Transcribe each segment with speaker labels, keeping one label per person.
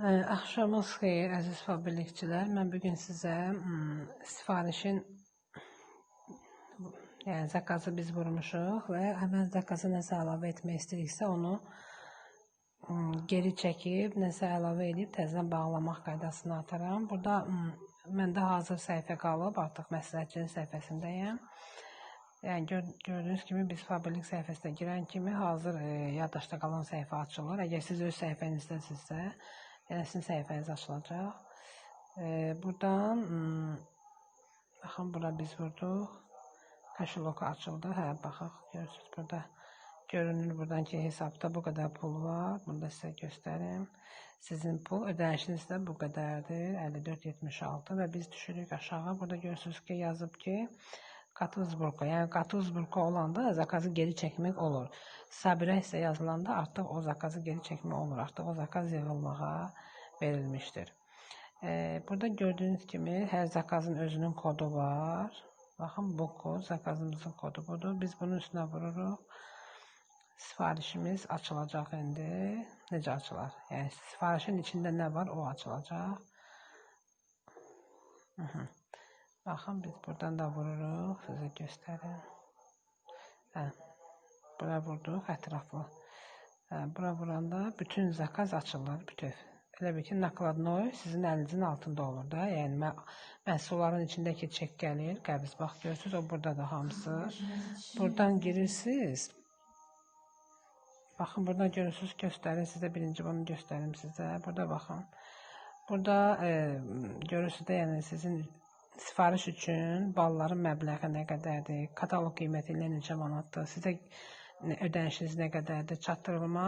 Speaker 1: Axşamınız xeyir, əziz fabrikçilər. Mən bu gün sizə sifarişin yəni zakazı biz vurmuşuq və həmin zakazı nəsə əlavə etmək istəyiriksə, onu geri çəkib, nəsə əlavə edib təzədən bağlamaq qaydasını ataram. Burada məndə hazır səhifə qalıb, artıq məsləhətçinin səhifəsindəyəm. Yəni gör, gördüyünüz kimi biz fabrik səhifəsinə girən kimi hazır e, yaddaşda qalan səhifə açılır. Əgər siz öz səhifənizdəsinizsə, yəni sizin səhifəniz açılacaq. E, buradan ım, baxın bura biz vurduq. Kaşaloq açıldı. Hə, baxaq. Görürsüz burada görünür buradan ki hesabda bu qədər pul var. Bunu da sizə göstərim. Sizin pul ödənişiniz də bu qədərdir. 54.76 və biz düşürük aşağı. Burada görürsüz ki yazıb ki Katuzburqa, yəni Katuzburqa olanda zakazı geri çəkmək olur. Sabirə isə yazılanda artıq o zakazı geri çəkmək olur. Artıq o zakaz yığılmağa verilmişdir. Ee, burada gördüyünüz kimi hər zakazın özünün kodu var. Baxın bu kod zakazımızın kodu budur. Biz bunun üstünə vururuq. Sifarişimiz açılacaq indi. Necə açılar? Yəni sifarişin içində nə var o açılacaq. Hı -hı. Baxın biz buradan da vururuq. Sizə göstərim. Hə. Bura vurduq ətraflı. Hə, bura vuranda bütün zakaz açılır bütöv. Elə bil ki, nakladnoy sizin əlinizin altında olur da. Yəni mə məhsulların içindəki çek gəlir, qəbz bax görürsüz, o burada da hamısı. Buradan girirsiniz. Baxın, burada görürsüz, göstərir sizə birinci bunu göstərim sizə. Burada baxın. Burada e, görürsüz də, yəni sizin sifariş üçün balların məbləği nə qədərdir, kataloq qiyməti ilə neçə manatdır, sizə ödənişiniz nə qədərdir, çatdırılma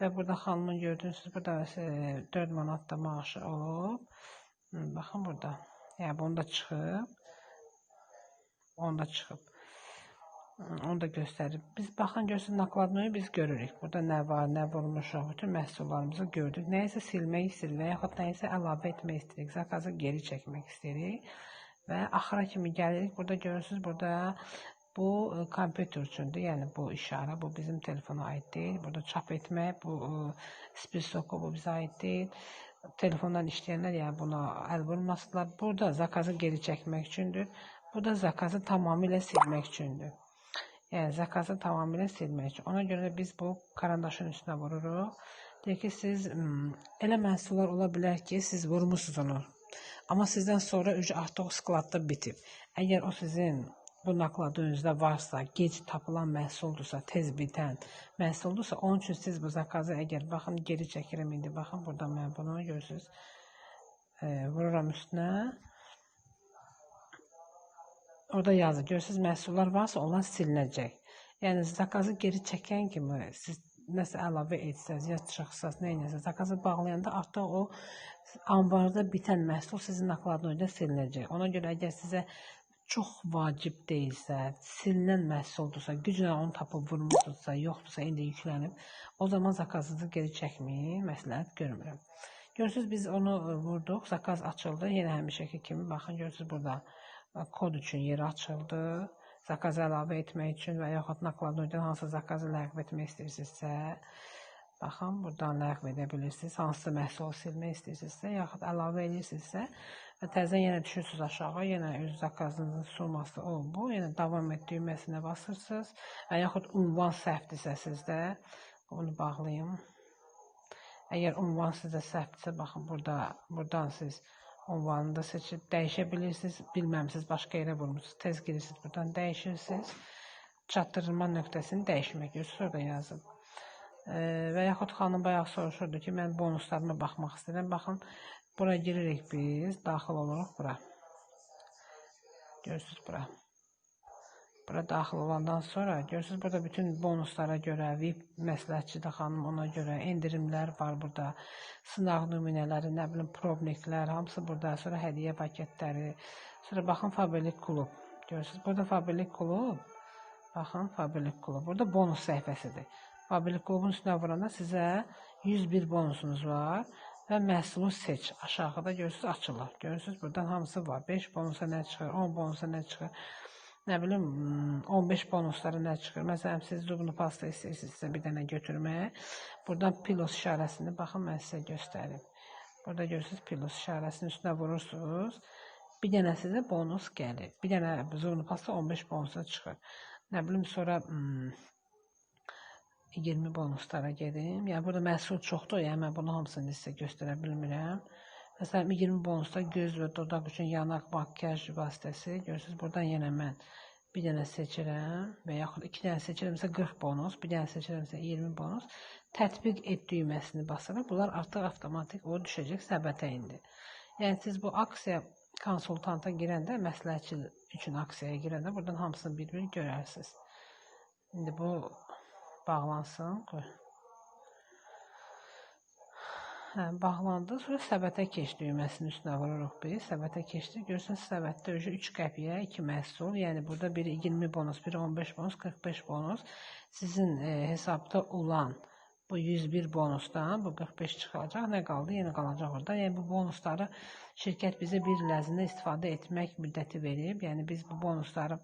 Speaker 1: və burada xanımın gördüyünüz burada 4 e, manat da maaşı olub. Baxın burada. Yəni bunu da çıxıb. Onu da çıxıb. Onu da göstərib. Biz baxın görürsünüz nakladnoyu biz görürük. Burada nə var, nə vurmuşuq, bütün məhsullarımızı gördük. Nəyisə silmək istəyirik və yaxud nəyisə əlavə etmək istəyirik. Zakazı geri çəkmək istəyirik. Və axıra kimi gəlirik. Burada görürsünüz, burada bu e, kompüter üçündür. Yəni bu işarə, bu bizim telefona aid deyil. Burada çap etmək, bu e, spesoko bu bizə aid deyil. Telefondan işləyənlər yəni buna əl vurmasınlar. Burada zakazı geri çəkmək üçündür. Bu da zakazı tamamilə silmək üçündür. Yəni zakazı tamamilə silmək üçün. Ona görə biz bu karandaşın üstünə vururuq. Deyək ki, siz elə məhsullar ola bilər ki, siz vurmusunuz onu. Amma sizdən sonra ücə artıq skladda bitib. Əgər o sizin bu nakladınızda varsa, gec tapılan məhsuldursa, tez bitən məhsuldursa, onun üçün siz bu zakazı əgər baxın geri çəkirəm indi baxın burada mən bunu görürsüz. E, vururam üstünə. Orada yazır. Görürsüz məhsullar varsa onlar silinəcək. Yəni zakazı geri çəkən kimi siz nəsə əlavə etsəz, ya çıxsaz, nə edəsəz, zakazı bağlayanda artıq o anbarda bitən məhsul sizin nakladnoyda silinəcək. Ona görə əgər sizə çox vacib deyilsə, silinən məhsuldursa, güclə onu tapıb vurmusunuzsa, yoxdursa, indi yüklənib, o zaman zakazınızı geri çəkməyi məsləhət görmürəm. Görürsüz biz onu vurduq, zakaz açıldı. Yenə həmişəki kimi baxın görürsüz burada kod üçün yer açıldı. Zakazı əlavə etmək üçün və yaxud nakladnoydan hansı zakazı ləğv etmək istəyirsinizsə, baxın, buradan ləğv edə bilirsiniz. Hansı məhsul silmək istəyirsinizsə, yaxud əlavə edirsinizsə və təzə yenə düşürsünüz aşağı, yenə öz zakazınızın suması o, bu. Yenə davam et düyməsinə basırsınız və yaxud ünvan səhvdirsə sizdə, onu bağlayım. Əgər ünvan sizdə səhvdirsə, baxın, burada, buradan siz ünvanını da seçib dəyişə bilirsiniz. Bilməmisiniz, başqa yerə vurmusunuz. Tez girirsiniz, buradan dəyişirsiniz. Çatdırılma nöqtəsini dəyişmək görürsünüz, orada yazıb. E, və yaxud xanım bayaq soruşurdu ki, mən bonuslarıma baxmaq istəyirəm. Baxın, bura giririk biz, daxil oluruq bura. Görürsünüz bura. Bura daxil olandan sonra görürsünüz burada bütün bonuslara görə, VIP məsləhətçi də xanım ona görə endirimlər var burada. Sınaq nümunələri, nə bilim probniklər, hamısı burada. Sonra hədiyyə paketləri. Sonra baxın Faberlik klub. Görürsünüz burada Faberlik klub. Baxın Faberlik klub. Burada bonus səhifəsidir. Faberlik klubun üstünə vuranda sizə 101 bonusunuz var və məhsulu seç. Aşağıda görürsünüz açılır. Görürsünüz buradan hamısı var. 5 bonusa nə çıxır, 10 bonusa nə çıxır nə bilim 15 bonusları nə çıxır. Məsələn, siz dublu pasta istəyirsinizsə bir dənə götürməyə, buradan pilos işarəsini baxın mən sizə göstərim. Burada görürsünüz plus işarəsinin üstünə vurursunuz. Bir dənə sizə bonus gəlir. Bir dənə zorlu pasta 15 bonusa çıxır. Nə bilim sonra hmm, 20 bonuslara gedim. Yəni burada məhsul çoxdur, yəni mən bunu hamısını sizə göstərə bilmirəm. Məsələn 20 bonusda göz və dodaq üçün yanaq makyaj vasitəsi. Görürsüz, buradan yenə mən bir dənə seçirəm və yaxud iki dənə seçirəmsə 40 bonus, bir dənə seçirəmsə 20 bonus. Tətbiq et düyməsini basırıq. Bunlar artıq avtomatik o düşəcək səbətə indi. Yəni siz bu aksiya konsultanta girəndə, məsləhətçi üçün aksiyaya girəndə buradan hamısını bir-bir görərsiniz. İndi bu bağlansın. Qoy. Hə, bağlandı. Sonra səbətə keç düyməsinin üstünə vururuq biz. Səbətə keçdi. Görürsünüz, səbətdə öcü 3 qəpiyə 2 məhsul. Yəni burada biri 20 bonus, biri 15 bonus, 45 bonus. Sizin e, hesabda olan bu 101 bonusdan bu 45 çıxacaq. Nə qaldı? Yenə qalacaq orada. Yəni bu bonusları şirkət bizə bir il ərzində istifadə etmək müddəti verib. Yəni biz bu bonusları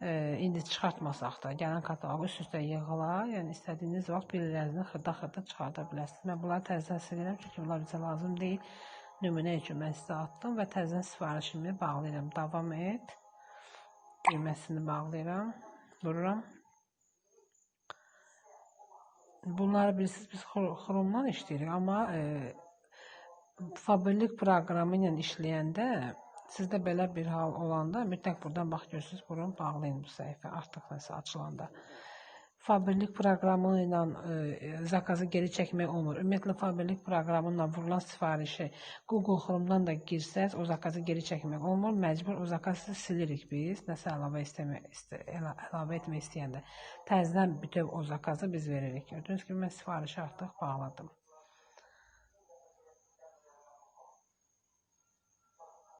Speaker 1: e, indi çıxartmasaq da, gələn kataloqu üst-üstə yığılar, yəni istədiyiniz vaxt bir il ərzində xırda-xırda çıxarda bilərsiniz. Mən bunları təzədən silərəm, çünki bunlar bizə lazım deyil. Nümunə üçün mən sizə atdım və təzədən sifarişimi bağlayıram. Davam et. Düyməsini bağlayıram. Vururam. Bunları bilirsiniz biz Chrome-dan işləyirik, amma e, Faberlik proqramı ilə işləyəndə Sizdə belə bir hal olanda mütləq buradan bax görürsüz, burun bağlayın bu səhifə artıq nəsə açılanda. Faberlik proqramı ilə e, zakazı geri çəkmək olmur. Ümumiyyətlə Faberlik proqramı ilə vurulan sifarişi Google Chrome-dan da girsəz, o zakazı geri çəkmək olmur. Məcbur o zakazı silirik biz. Nəsə əlavə istəmək istə, əlavə etmək istəyəndə təzədən bütöv o zakazı biz veririk. Gördüyünüz kimi mən sifarişi artıq bağladım.